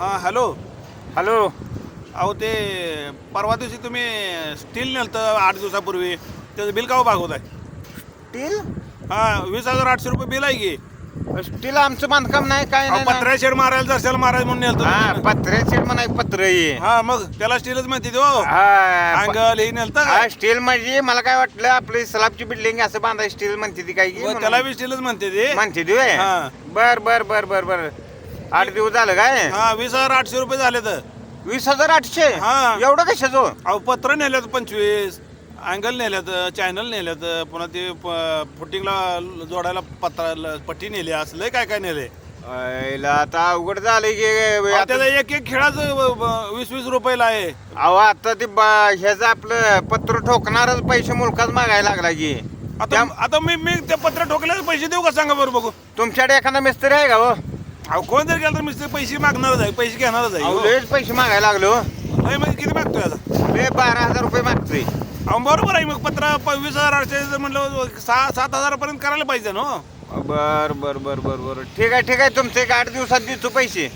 हां hello. Hello. अहो ते परवा दिवशी तुम्ही स्टील नेलतं आठ दिवसापूर्वी. त्याचं बिल का भागवत आहे? स्टील? हां वीस हजार आठशे रुपये बिल आहे की. स्टील आमचं बांधकाम नाही काय अहो, नाही. पत्र्या शेड मारायला दर्शाला मारायला म्हणून नेलतं हा. पत्र्याचे म्हणा पत्र आहे हा मग त्याला स्टीलच म्हणते हो हा, प- अँगल हे नेलतं हा का स्टील म्हणजे मला काय वाटलं आपली स्लॅबची बिल्डिंग असं बांधाय स्टील म्हणते ती काय की म्हणून. त्याला बी स्टीलच म्हणते ते. म्हणते ती होय? हा. बर बर बर बर बर. आठ दिवस झालं काय? हा वीस हजार आठशे रुपये झाले तर. वीस हजार आठशे? हा. एवढं कशाचो? अहो पत्र नेल्यात पंचवीस अँगल नेल्यात चॅनल नेल्यात पुन्हा ते प- फुटिंगला जोडायला पत्रा पट्टी नेली असलं काय काय नेले. आईला आता अवघड झालंय की आता- त्याचं एक एक खेळाचं वीस वीस रुपयाला आहे. अहो आता ते बा- ह्याचं आपलं पत्र ठोकणारच पैसे मुलकाच मागायला लागला की. आता त्या- आता मी मी ते पत्र ठोकल्याचे पैसे देऊ का? सांगा बरं बघू. तुमच्याकडे एखादा मिस्त्री आहे का हो? अहो कोण जर गेलं तर मी ते पैसे मागणारच आहे पैसे घेणारच आहे. अहो हो. लयच पैसे मागायला लागलो. लय म्हणजे किती मागतोय आता? लय बारा हजार रुपये मागतोय. अहो बरोबर आहे मग पत्र प- वीस हजार आठशे जर म्हणलं सहा सात हजारापर्यंत करायला पाहिजे ना हो. बर बर बर बर बर. ठीक आहे ठीक आहे तुमचे एक आठ दिवसात देतो पैसे.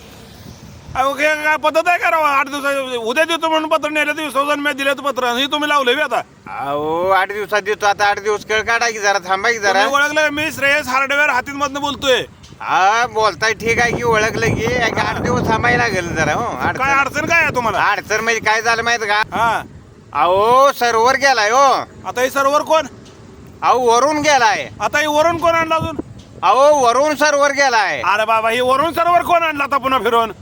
अहो काय काय पद्धत आहे करावं? आठ दिवसा उद्या देतो म्हणून पत्र नेलं दिवस मी दिलं पत्र. हे तुम्ही लावले आता. अहो आठ दिवसात देतो. आता आठ दिवस कळ काढा की जरा थांबा की जरा. तुम्ही ओळखलं मी श्रेयस हार्डवेअर हातीत मधनं बोलतोय. हा बोलताय ठीक आहे की ओळखलं की. एक आठ दिवस थांबायला लागेल जरा हो. काय अडचण अडचण काय आहे तुम्हाला? अडचण म्हणजे काय झालं माहीत का? हा. अहो सर्वर गेलाय हो. आता हे सर्वर कोण? अहो वरून गेलाय. आता हे वरून कोण आणलं अजून? अहो वरून सर्वर गेलाय. अरे बाबा हे वरून सर्वर कोण आणलं आता पुन्हा फिरून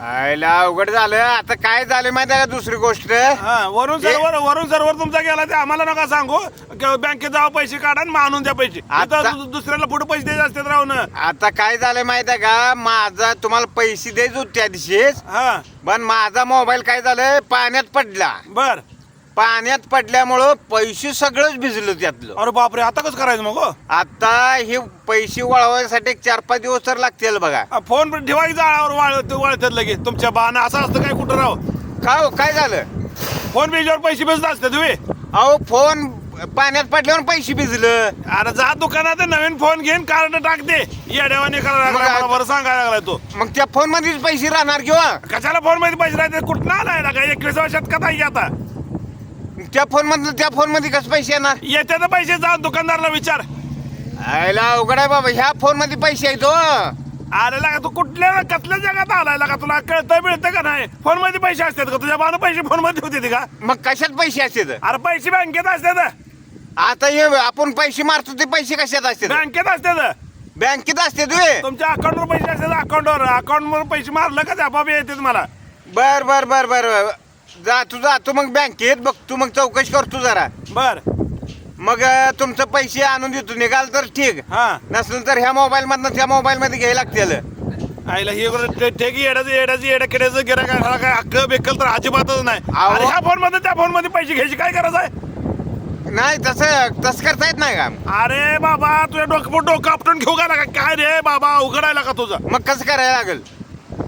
आयला अवघड झालं. आता काय झालं माहिती आहे का दुसरी गोष्ट? हा वरून सर्वर वरून सर्वर तुमचा गेला ते आम्हाला नका सांगू. क- बँकेत जावं पैसे काढा आणि मग आणून द्या पैसे. आता- आता दु- दुसऱ्याला पुढे पैसे द्यायचे असतात राहून आता काय झालं माहिती आहे का? माझा तुम्हाला पैसे द्यायचे होते त्या दिवशीच. हा. पण माझा मोबाईल काय झालं पाण्यात पडला. बर. पाण्यात पडल्यामुळं पैसे सगळंच भिजलं त्यातलं. अरे बापरे आता कसं करायचं मग हो? आता हे पैसे वळवायसाठी एक चार पाच दिवस तर लागतील बघा. आ, फोन पण ठेवायचं जाळावर वाळ वाळतात लगेच. तुमच्या बाना असं असतं काय कुठं राव? का हो काय झालं? फोन पेजवर पैसे बेसत असते तुम्ही? अहो फोन पाण्यात पडल्यावर पैसे भिजलं. अरे जा दुकानात नवीन फोन घेऊन कार्ड टाक दे. येड्यावाने करायला मग लागला आ- मला बरं सांगायला लागलाय तो. मग त्या फोन मध्येच पैसे राहणार किंवा? कशाला फोनमध्ये पैसे राहते कुठं आलाय ना काय एकविसाव्या शतकात आहे की आता? त्या फोन मधनं त्या फोनमध्ये कसं पैसे येणार? येते तर पैसे जा दुकानदारला विचार. आयला अवघड आहे बाबा ह्या फोनमध्ये पैसे आहेत हो. अरे लागा तू कुठल्या कसल्या जगात आलाय लागा तुला? कळतं मिळतं का नाही? फोनमध्ये पैसे असतात का? तुझ्या बानं पैसे फोनमध्ये होते का? मग कशात पैसे असतात? अरे पैसे बँकेत असतात. आता हे आपण पैसे मारतो ते पैसे कशात असतात? बँकेत असतात. बँकेत असते तुझे तुमच्या अकाउंटवर पैसे असतात अकाउंटवर अकाउंटवर पैसे मारलं का ते आपाप येतात मला? बर बर बर बर बर. जा तू जा तू मग बँकेत बघ तू मग चौकशी करतो जरा. बर. मग अं, तुमचं पैसे आणून देतो निघाल तर ठीक. हा. नसेल तर ह्या मोबाईल मधनं त्या मोबाईल मध्ये घ्यायला लागतील. आईला हे ठेकी येड्याचं येड्याचं येड्या किड्याचं गिरा काय अक्क बेकल तर अजिबातच नाही. अहो. अरे ह्या फोनमध्ये त्या फोनमध्ये पैसे घ्यायची काय गरज आहे? नाही तसं तसं करता येत नाही का? अरे बाबा तुझ्या डोकं डोकं आपटून घेऊ का काय रे बाबा उघडायला का तुझं. मग कसं करायला लागेल?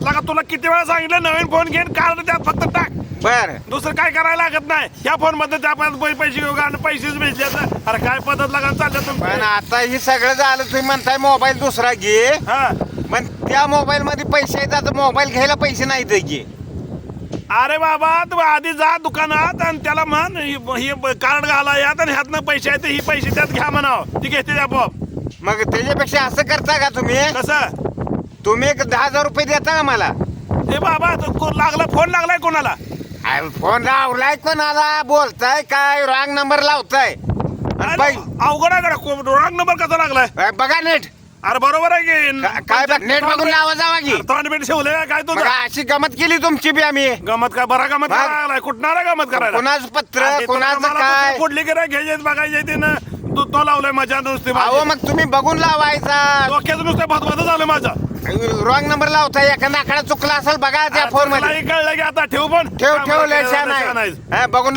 लागा तुला किती वेळा सांगितलं नवीन फोन घेऊन? कार्ड त्यात फक्त टाक. बर. दुसरं काय करायला लागत नाही. ह्या फोनमध्ये त्या पैसे घेऊ का आणि पैसेच भेटले अरे काय पद्धत लागा चालल्या पण तुम्ही आता हे सगळं झालं तुम्ही म्हणताय मोबाईल दुसरा घे. हा. पण त्या मोबाईल मध्ये पैसे आता मोबाईल घ्यायला पैसे नाहीत की अरे बाबा तू आधी जा दुकानात आणि त्याला म्हण ही- ही कार्ड घाला यात आणि ह्यातनं पैसे आहेत ही पैसे त्यात घ्या म्हणाव. ती घेते आपोआप. मग त्याच्यापेक्षा असं करता का तुम्ही? कसं? तुम्ही एक दहा हजार रुपये देता का मला? हे बाबा तो को- लागला? फोन लागलाय कोणाला? अरे फोन लावलाय कोणाला? बोलताय काय? रॉंग नंबर लावताय. बाई, अवघड आहे का रॉंग नंबर कसा लागलाय? बघा नेट. अरे बरोबर आहे की? का- काय बघ नेट बघून लावा जावा की बीट ठेवलंय काय बघा अशी गमत केली तुमची बी आम्ही. गमत काय? बरा गमत बघ. करायला कुठणार गमत करायला? कुणाच पत्र अरे तुला कुणाचं मला काय? पुढली घ्यायचे बघायचे ते ना तू तो लावलाय माझ्या नुसते अहो मग तुम्ही बघून लावायचा. डोक्याचं नुसतं भात झालं माझा. रॉंग नंबर लावताय एखादा आकडा चुकला असेल बघा त्या फोनमध्ये कळलं की आता ठेव पण? ठेव ठेव छान नाही. हा, बघून